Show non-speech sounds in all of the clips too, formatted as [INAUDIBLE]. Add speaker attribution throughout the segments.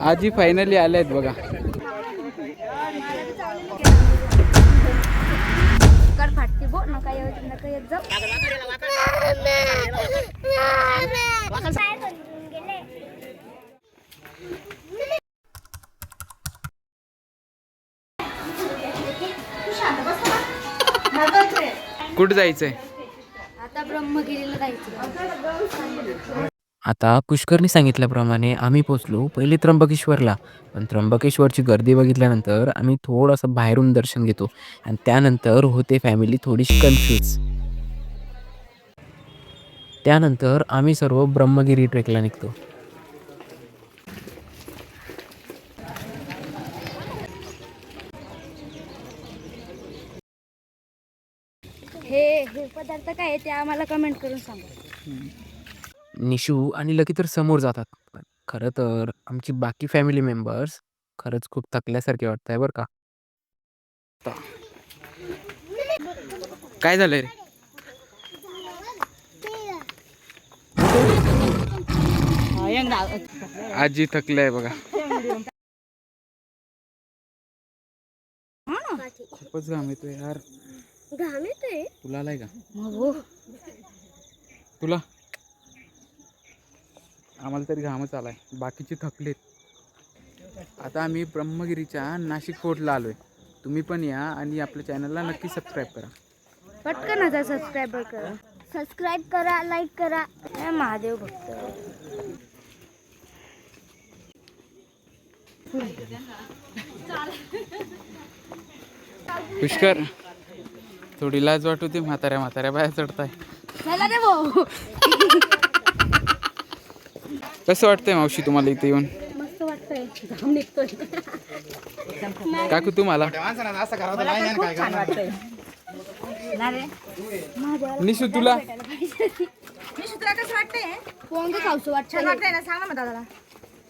Speaker 1: आजी फायनली आल्या आहेत बघा कुठं जायचंय?
Speaker 2: आता ब्रह्मगिरीला जायचं
Speaker 3: आता पुष्करनी सांगितल्याप्रमाणे आम्ही पोचलो पहिले त्र्यंबकेश्वरला. पण त्र्यंबकेश्वरची गर्दी बघितल्यानंतर आम्ही थोडंसं बाहेरून दर्शन घेतो आणि त्यानंतर होते फॅमिली थोडीशी कन्फ्यूज त्यानंतर आम्ही सर्व ब्रह्मगिरी ट्रेकला निघतो.
Speaker 2: हे हे पदार्थ काय आहे ते आम्हाला कमेंट करून सांगा.
Speaker 3: निशू आणि लकी तर समोर जातात. खरं तर आमची बाकी फॅमिली मेंबर्स खरंच खूप थकल्यासारखे वाटत आहे बरं का.
Speaker 1: काय झालंय रे? आजी थकलाय बघा. खूपच घाम येतोय यार.
Speaker 2: घाम येतोय?
Speaker 1: तुला आलाय का?
Speaker 2: हो.
Speaker 1: तुला? आम्हाला तरी घामच आलाय. बाकीचे थकलेत. आता आम्ही ब्रह्मगिरीच्या नाशिक फोर्टला आलोय. तुम्ही पण या आणि आपल्या चॅनलला नक्की सबस्क्राईब करा.
Speaker 2: पटकन आता सबस्क्राईबर करा. सबस्क्राईब करा लाईक करा. महादेव भक्त.
Speaker 1: पुष्कर थोडी लाज वाटू दे म्हाताऱ्या म्हाताऱ्या बाया चढताय.
Speaker 2: चला रे भाऊ.
Speaker 1: कसं वाटतंय मावशी तुम्हाला इथे येऊन?
Speaker 2: मस्त वाटतंय. घाम निघतोय.
Speaker 1: काकू तुम्हाला? निशू तुला?
Speaker 4: मी तुला कसं वाटतंय? वाटतंय ना? सांग ना मग दादाला.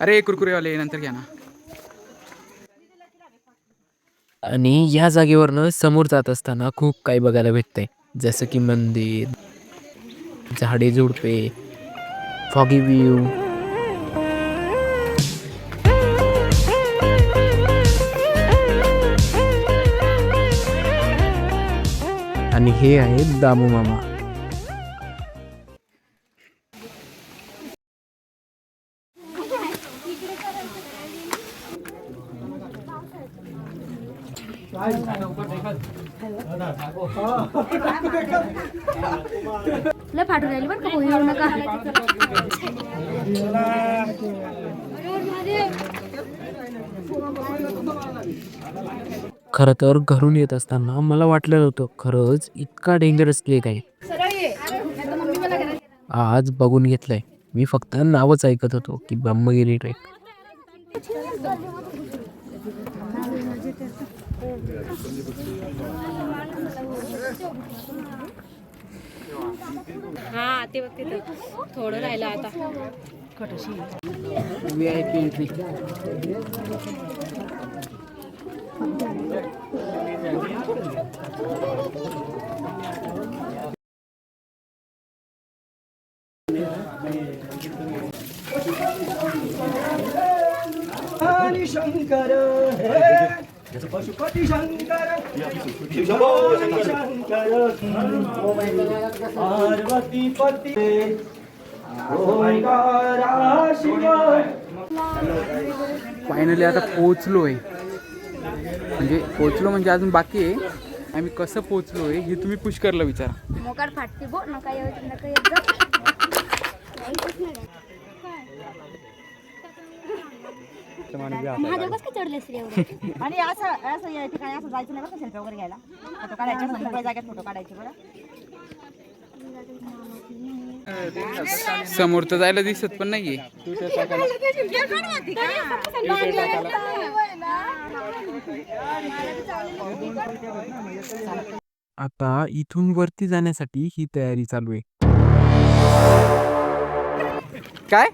Speaker 1: अरे कुरकुरेवाले नंतर घ्या ना.
Speaker 3: आणि या जागेवरनं समोर जात असताना खूप काही बघायला भेटतंय. जसं की मंदिर झाडे झुडपे फॉगी व्ह्यू. आणि हे आहे दामू मामा.
Speaker 2: लय फाटून राहिली बरं का भाऊ, येऊ नका.
Speaker 3: खरं तर घरून येत असताना मला वाटलं नव्हतं खरंच इतका डेंजरस केक आहे. आज बघून घेतलंय. मी फक्त नावच ऐकत होतो की ब्रह्मगिरी ट्रेक
Speaker 5: हा ते बघ तिथं. थोडं राहिलं आता.
Speaker 1: V I
Speaker 6: P entry Shankar Shambho Shankar Parvati पती। ओंकारा शिव
Speaker 1: फायनली आता पोचलोय म्हणजे पोचलो म्हणजे अजून बाकी आहे. आम्ही कसं पोचलोय हे तुम्ही पुष्करला विचारा.
Speaker 2: मोकार फाटते बो नका येऊ नका येत महादेव कसं काय चढले श्री एवढे? [LAUGHS]
Speaker 4: आणि असं असं या ठिकाणी असं जायचं नाही बरं सेल्फी वगैरे घ्यायला? फोटो काढायचे मोकळ्या जागेत फोटो काढायचे बरं.
Speaker 1: समोर तर जायला दिसत पण नाहीये.
Speaker 3: आता इथून वरती जाण्यासाठी ही तयारी चालू आहे.
Speaker 1: काय?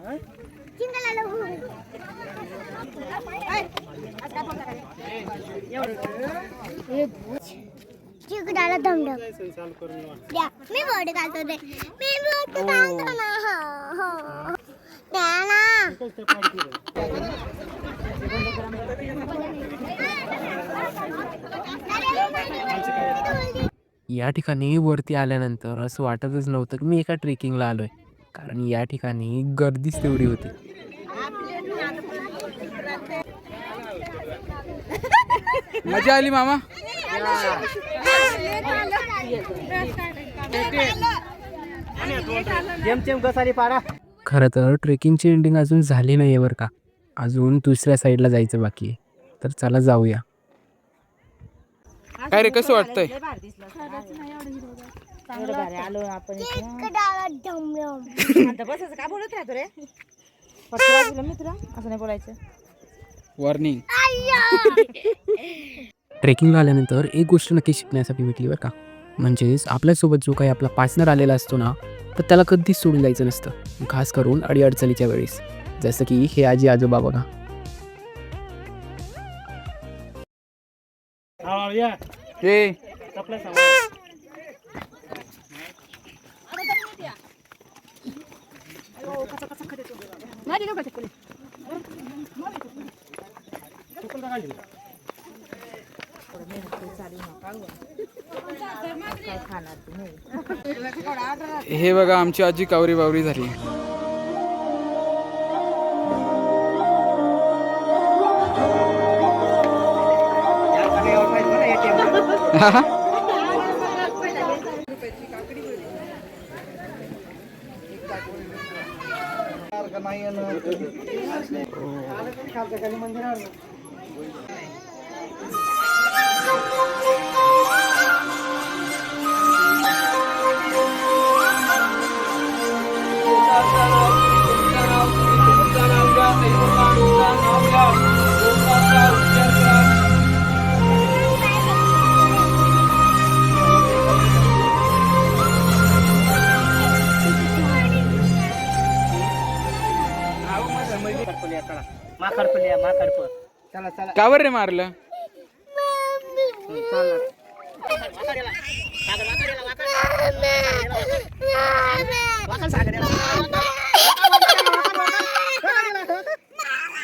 Speaker 2: चिकडाला धमधम द्या मी वर्ड घालतो रे मी बोट घालतो ना हो हो द्या ना
Speaker 3: या ठिकाणी वरती आल्यानंतर असं वाटतच नव्हतं की मी एका ट्रेकिंगला आलोय. कारण या ठिकाणी गर्दीच तेवढी होती.
Speaker 1: मजा आली मामा?
Speaker 3: खरं तर ट्रेकिंगची एंडिंग अजून झाली नाही आहे बरं का. अजून दुसऱ्या साईडला जायचं बाकी आहे. तर चला जाऊया.
Speaker 1: काय रे कसं वाटतंय?
Speaker 4: एवढं भारी आलो आपण आता बसायचं बोलत राहतो रे. बाजूला असं नाही बोलायचं.
Speaker 1: वॉर्निंग
Speaker 3: ट्रेकिंगला आल्यानंतर एक गोष्ट नक्की शिकण्यासाठी भेटली बरं का. म्हणजेच आपल्यासोबत जो काही आपला पार्टनर आलेला असतो ना तर त्याला कधीच सोडून जायचं नसतं. खास करून अडीअडचणीच्या वेळेस. जसं की हे आजी आजोबा बघा.
Speaker 1: हे बघा आमची आजी कावरी बावरी झाली.
Speaker 6: या [LAUGHS] [LAUGHS] सगळ्यावर पाहिजे ना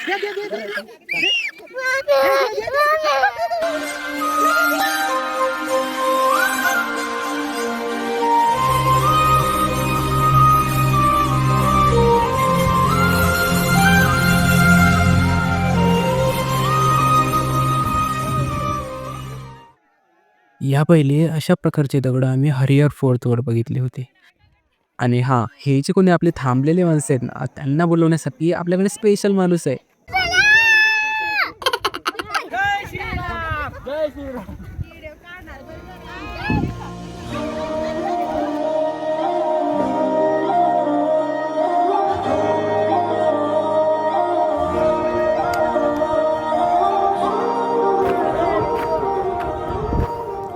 Speaker 1: dia dia dia
Speaker 3: या पहिले अशा प्रकारचे दगड आम्ही हरिहर फोर्टवर बघितले होते. आणि हां हे जे कोणी आपले थांबलेले माणसं आहेत ना त्यांना बोलवण्यासाठी आपल्याकडे स्पेशल माणूस आहे.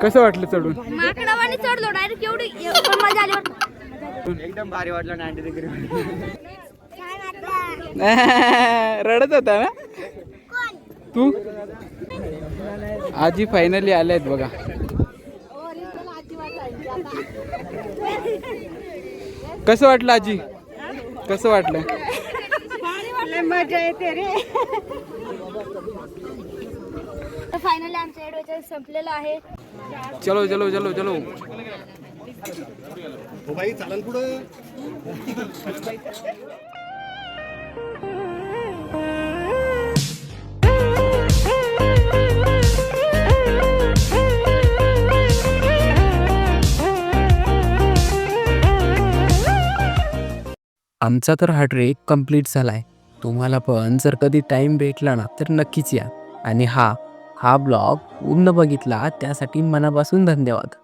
Speaker 1: कसं वाटलं चढून?
Speaker 2: माकडावाने चढलो डायरेक्ट एवढी मजा आली.
Speaker 6: एकदम भारी वाटलं नाईन्टी डिग्री. [LAUGHS]
Speaker 1: रडत होता ना? तू? आजी फायनली आल्या आहेत बघा. कसं वाटलं आजी? कसं वाटलं?
Speaker 4: मजा येते रे.
Speaker 2: तर फायनली आमचं संपलेलं आहे.
Speaker 1: चलो चलो चलो चलो.
Speaker 3: आमचा तर हा ट्रेक कंप्लीट झाला आहे तुम्हाला पण जर कधी टाईम भेटला ना तर नक्कीच या. आणि हा हा ब्लॉग पूर्ण बघितला त्यासाठी मनापासून धन्यवाद.